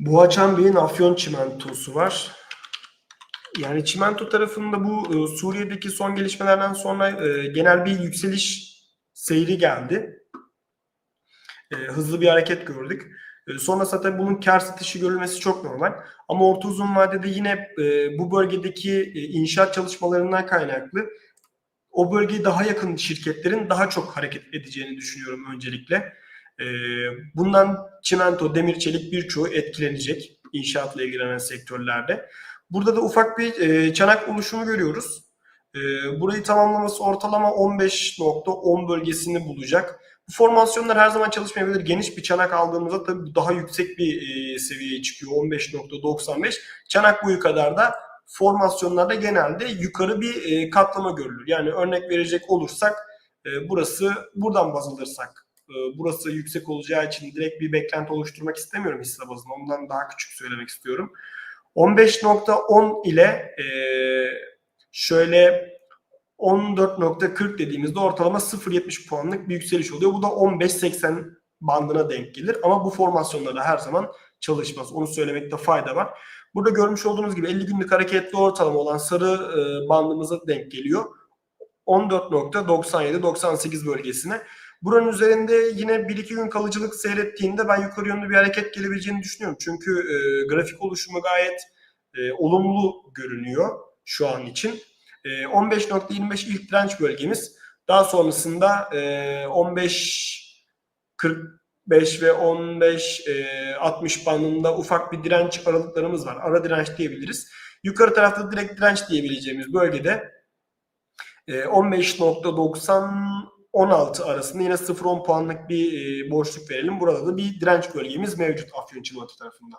Boğaçan Afyon çimentosu var. Yani çimento tarafında bu e, Suriye'deki son gelişmelerden sonra e, genel bir yükseliş seyri geldi. E, hızlı bir hareket gördük. Sonrasında tabii bunun kar satışı görülmesi çok normal. Ama orta uzun vadede yine bu bölgedeki inşaat çalışmalarından kaynaklı o bölgeye daha yakın şirketlerin daha çok hareket edeceğini düşünüyorum öncelikle. E, bundan çimento, demir, çelik birçoğu etkilenecek inşaatla ilgilenen sektörlerde. Burada da ufak bir e, çanak oluşumu görüyoruz. E, burayı tamamlaması ortalama 15.10 bölgesini bulacak. Bu formasyonlar her zaman çalışmayabilir. Geniş bir çanak aldığımızda tabii daha yüksek bir e, seviyeye çıkıyor. 15.95. Çanak boyu kadar da formasyonlarda genelde yukarı bir e, katlama görülür. Yani örnek verecek olursak burası buradan baz alırsak burası yüksek olacağı için direkt bir beklenti oluşturmak istemiyorum hisse bazında. Ondan daha küçük söylemek istiyorum. 15.10 ile e, şöyle 14.40 dediğimizde ortalama 0.70 puanlık bir yükseliş oluyor. Bu da 15.80 bandına denk gelir. Ama bu formasyonlarda her zaman çalışmaz. Onu söylemekte fayda var. Burada görmüş olduğunuz gibi 50 günlük hareketli ortalama olan sarı e, bandımıza denk geliyor. 14.97-98 bölgesine. Buranın üzerinde yine 1-2 gün kalıcılık seyrettiğinde ben yukarı yönlü bir hareket gelebileceğini düşünüyorum. Çünkü e, grafik oluşumu gayet e, olumlu görünüyor şu an için. E, 15.25 ilk direnç bölgemiz. Daha sonrasında e, 15 45 ve 15 e, 60 bandında ufak bir direnç aralıklarımız var. Ara direnç diyebiliriz. Yukarı tarafta direkt direnç diyebileceğimiz bölgede e, 15.90 16 arasında yine 0-10 puanlık bir e, boşluk verelim. Burada da bir direnç bölgemiz mevcut Afyon Çimento tarafında.